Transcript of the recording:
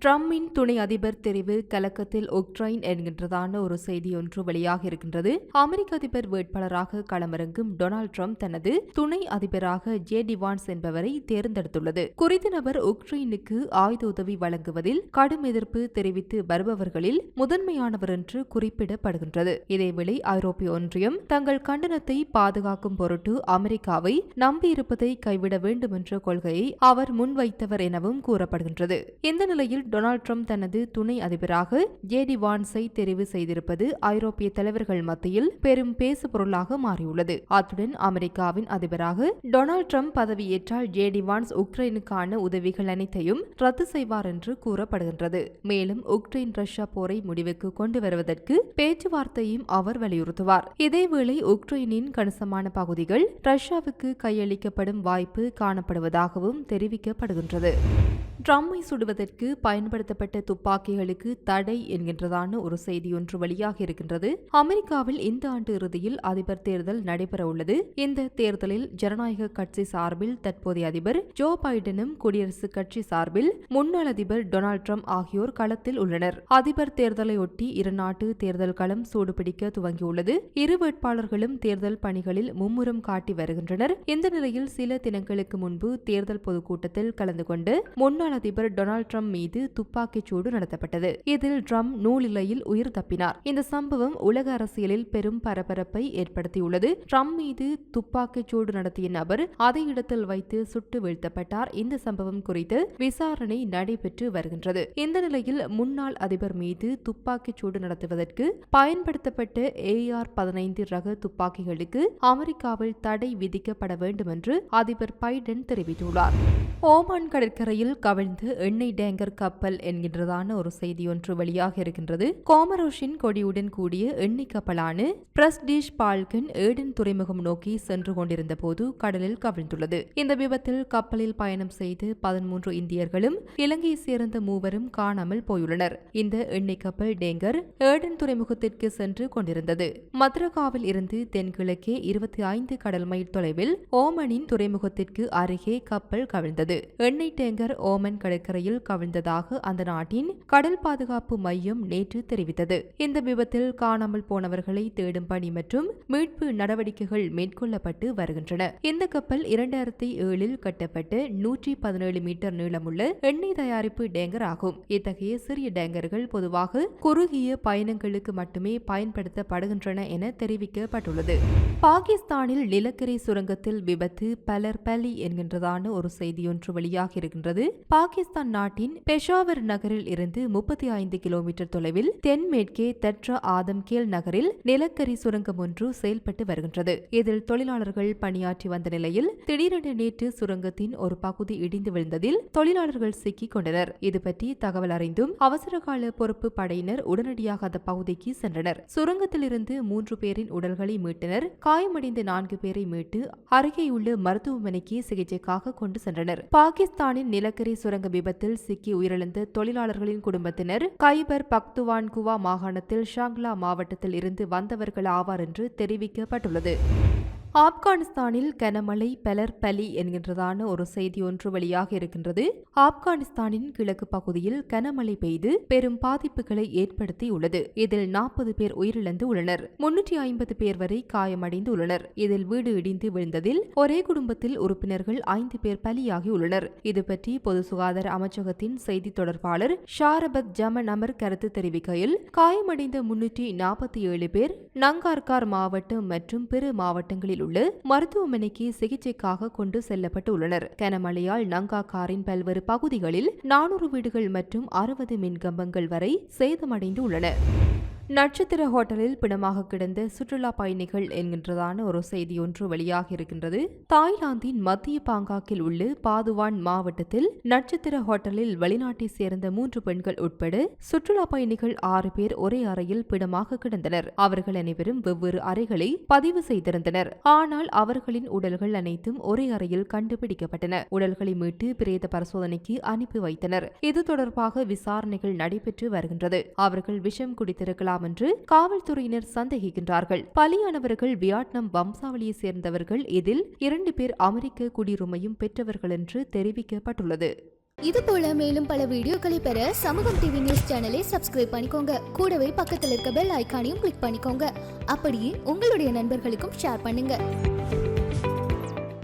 ட்ரம்மின் துணை அதிபர் தெரிவு கலக்கத்தில் உக்ரைன் என்கின்றதான ஒரு செய்தி ஒன்று வெளியாக இருக்கின்றது. அமெரிக்க அதிபர் வேட்பாளராக களமிறங்கும் டொனால்ட் ட்ரம்ப் தனது துணை அதிபராக ஜே டிவான்ஸ் என்பவரை தேர்ந்தெடுத்துள்ளது. குறித்த நபர் உக்ரைனுக்கு ஆயுத உதவி வழங்குவதில் கடும் எதிர்ப்பு தெரிவித்து வருபவர்களில் முதன்மையானவர் என்று குறிப்பிடப்படுகின்றது. இதேவேளை ஐரோப்பிய ஒன்றியம் தங்கள் கண்டனத்தை பாதுகாக்கும் பொருட்டு அமெரிக்காவை நம்பியிருப்பதை கைவிட வேண்டும் என்ற கொள்கையை அவர் முன்வைத்தவர் எனவும் கூறப்படுகின்றது. இந்த நிலையில் டொனால்ட் ட்ரம்ப் தனது துணை அதிபராக ஜேடி வான்ஸை தெரிவு செய்திருப்பது ஐரோப்பிய தலைவர்கள் மத்தியில் பெரும் பேசு பொருளாக மாறியுள்ளது. அத்துடன் அமெரிக்காவின் அதிபராக டொனால்ட் ட்ரம்ப் பதவியேற்றால் ஜேடி வான்ஸ் உக்ரைனுக்கான உதவிகள் அனைத்தையும் ரத்து செய்வார் என்று கூறப்படுகின்றது. மேலும் உக்ரைன் ரஷ்யா போரை முடிவுக்கு கொண்டு வருவதற்கு பேச்சுவார்த்தையும் அவர் வலியுறுத்துவார். இதேவேளை உக்ரைனின் கணிசமான பகுதிகள் ரஷ்யாவுக்கு கையளிக்கப்படும் வாய்ப்பு காணப்படுவதாகவும் தெரிவிக்கப்படுகின்றது. ட்ரம்மை சுடுவதற்கு பயன்படுத்தப்பட்ட துப்பாக்கிகளுக்கு தடை என்கின்றதான ஒரு செய்தி ஒன்று வெளியாக இருக்கின்றது. அமெரிக்காவில் இந்த ஆண்டு இறுதியில் அதிபர் தேர்தல் நடைபெற உள்ளது. இந்த தேர்தலில் ஜனநாயக கட்சி சார்பில் தற்போதைய அதிபர் ஜோ பைடனும் குடியரசுக் கட்சி சார்பில் முன்னாள் அதிபர் டொனால்ட் ட்ரம்ப் ஆகியோர் களத்தில் உள்ளனர். அதிபர் தேர்தலையொட்டி இரு நாட்டு தேர்தல் களம் சூடுபிடிக்க துவங்கியுள்ளது. இரு வேட்பாளர்களும் தேர்தல் பணிகளில் மும்முரம் காட்டி வருகின்றனர். இந்த நிலையில் சில தினங்களுக்கு முன்பு தேர்தல் பொதுக்கூட்டத்தில் கலந்து கொண்டு முன்னாள் அதிபர் டொனால்ட் ட்ரம்ப் மீது துப்பாக்கிச் சூடு நடத்தப்பட்டது. இதில் ட்ரம்ப் நூலிலையில் உயிர் தப்பினார். இந்த சம்பவம் உலக அரசியலில் பெரும் பரபரப்பை ஏற்படுத்தியுள்ளது. ட்ரம்ப் மீது துப்பாக்கிச் சூடு நடத்திய நபர் அதே இடத்தில் வைத்து சுட்டு வீழ்த்தப்பட்டார். இந்த சம்பவம் குறித்து விசாரணை நடைபெற்று வருகின்றது. இந்த நிலையில் முன்னாள் அதிபர் மீது துப்பாக்கிச் சூடு நடத்துவதற்கு பயன்படுத்தப்பட்ட ஏஆர் பதினைந்து ரக துப்பாக்கிகளுக்கு அமெரிக்காவில் தடை விதிக்கப்பட வேண்டும் என்று அதிபர் பைடன் தெரிவித்துள்ளார். ஓமான் கடற்கரையில் கவிழ்ந்து எண்ணெய் டேங்கர் கப்பல் என்கின்றதான ஒரு செய்தி ஒன்று வெளியாக இருக்கின்றது. கோமரோஷின் கொடியுடன் கூடிய எண்ணெய் கப்பலான பிரஸ்டீஷ் பால்கன் ஏடன் துறைமுகம் நோக்கி சென்று கொண்டிருந்த போது கடலில் கவிழ்ந்துள்ளது. இந்த விபத்தில் கப்பலில் பயணம் செய்து பதிமூன்று இந்தியர்களும் இலங்கையை சேர்ந்த மூவரும் காணாமல் போயுள்ளனர். இந்த எண்ணெய் கப்பல் டேங்கர் ஏடன் துறைமுகத்திற்கு சென்று கொண்டிருந்தது. மதுரகாவில் இருந்து தென்கிழக்கே இருபத்தி ஐந்து கடல் மைல் தொலைவில் ஓமனின் துறைமுகத்திற்கு அருகே கப்பல் கவிழ்ந்தது. எண்ணெய் டேங்கர் ஓமன் கடற்கரையில் கவிழ்ந்ததாக அந்த நாட்டின் கடல் பாதுகாப்பு மையம் நேற்று தெரிவித்தது. இந்த விபத்தில் காணாமல் போனவர்களை தேடும் பணி மற்றும் மீட்பு நடவடிக்கைகள் மேற்கொள்ளப்பட்டு வருகின்றன. இந்த கப்பல் இரண்டாயிரத்தி ஏழில் கட்டப்பட்டு நூற்றி பதினேழு மீட்டர் நீளமுள்ள எண்ணெய் தயாரிப்பு டேங்கர் ஆகும். இத்தகைய சிறிய டேங்கர்கள் பொதுவாக குறுகிய பயணங்களுக்கு மட்டுமே பயன்படுத்தப்படுகின்றன என தெரிவிக்கப்பட்டுள்ளது. பாகிஸ்தானில் நிலக்கரி சுரங்கத்தில் விபத்து பலர் பலி என்கின்றதான ஒரு செய்தியொன்று வெளியாக இருக்கின்றது பாகிஸ்தான் நாட்டின் பெஷாவர் நகரில் இருந்து முப்பத்தி ஐந்து கிலோமீட்டர் தொலைவில் தென்மேற்கே தட்ரா ஆதம்கேல் நகரில் நிலக்கரி சுரங்கம் ஒன்று செயல்பட்டு வருகின்றது. இதில் தொழிலாளர்கள் பணியாற்றி வந்த நிலையில் திடீரென நேற்று சுரங்கத்தின் ஒரு பகுதி இடிந்து விழுந்ததில் தொழிலாளர்கள் சிக்கிக் கொண்டனர். இது பற்றி தகவல் அறிந்தும் அவசரகால பொறுப்பு படையினர் உடனடியாக அந்த பகுதிக்கு சென்றனர். சுரங்கத்திலிருந்து மூன்று பேரின் உடல்களை மீட்டனர். காயமடைந்த நான்கு பேரை மீட்டு அருகேயுள்ள மருத்துவமனைக்கு சிகிச்சைக்காக கொண்டு சென்றனர். பாகிஸ்தானின் நிலக்கரி சுரங்க விபத்தில் சிக்கி உயிரிழந்த தொழிலாளர்களின் குடும்பத்தினர் கைபர் பக்துவான்குவா மாகாணத்தில் ஷாங்லா மாவட்டத்தில் இருந்து வந்தவர்கள் ஆவார் என்று தெரிவிக்கப்பட்டுள்ளது. ஆப்கானிஸ்தானில் கனமழை பலர் பலி என்கின்றதான ஒரு செய்தி ஒன்று வெளியாக இருக்கின்றது. ஆப்கானிஸ்தானின் கிழக்கு பகுதியில் கனமழை பெய்து பெரும் பாதிப்புகளை ஏற்படுத்தியுள்ளது. இதில் நாற்பது பேர் உயிரிழந்து உள்ளனர். முன்னூற்றி ஐம்பது பேர் வரை காயமடைந்து உள்ளனர் இதில் வீடு இடிந்து விழுந்ததில் ஒரே குடும்பத்தில் உறுப்பினர்கள் ஐந்து பேர் பலியாகியுள்ளனர். இது பற்றி பொது சுகாதார அமைச்சகத்தின் செய்தி தொடர்பாளர் ஷாரபத் ஜமன் அமர் கருத்து தெரிவிக்கையில் காயமடைந்த முன்னூற்றி நாற்பத்தி ஏழு பேர் நங்கார்கார் மாவட்டம் மற்றும் பிற மாவட்டங்களில் உள்ள மருத்துவமனைக்கு சிகிச்சைக்காக கொண்டு செல்லப்பட்டு உள்ளனர் நங்கா காரின் பல்வேறு பகுதிகளில் நானூறு வீடுகள் மற்றும் அறுபது மின்கம்பங்கள் வரை சேதமடைந்து உள்ளன நட்சத்திர ஹோட்டலில் பிணமாக கிடந்த சுற்றுலா பயணிகள் என்கின்றதான ஒரு செய்தி ஒன்று வெளியாக இருக்கின்றது. தாய்லாந்தின் மத்திய பாங்காக்கில் உள்ள பாதுவான் மாவட்டத்தில் நட்சத்திர ஹோட்டலில் வெளிநாட்டை சேர்ந்த மூன்று பெண்கள் உட்பட சுற்றுலா பயணிகள் ஆறு பேர் ஒரே அறையில் பிணமாக கிடந்தனர். அவர்கள் அனைவரும் வெவ்வேறு அறைகளை பதிவு செய்திருந்தனர். ஆனால் அவர்களின் உடல்கள் அனைத்தும் ஒரே அறையில் கண்டுபிடிக்கப்பட்டன. உடல்களை மீட்டு பிரேத பரிசோதனைக்கு அனுப்பி வைத்தனர். இது தொடர்பாக விசாரணைகள் நடைபெற்று வருகின்றது. அவர்கள் விஷம் குடித்திருக்கலாம். இருக்கலாம் என்று காவல்துறையினர் சந்தேகிக்கின்றார்கள். பலியானவர்கள் வியட்நாம் வம்சாவளியை சேர்ந்தவர்கள். இதில் இரண்டு பேர் அமெரிக்க குடியுரிமையும் பெற்றவர்கள் என்று தெரிவிக்கப்பட்டுள்ளது. இது போல மேலும் பல வீடியோக்களை பெற சமூகம் டிவி நியூஸ் சேனலை சப்ஸ்கிரைப் பண்ணிக்கோங்க. கூடவே பக்கத்தில் இருக்க பெல் ஐக்கானையும் கிளிக் பண்ணிக்கோங்க. அப்படியே உங்களுடைய நண்பர்களுக்கும் ஷேர் பண்ணுங்க.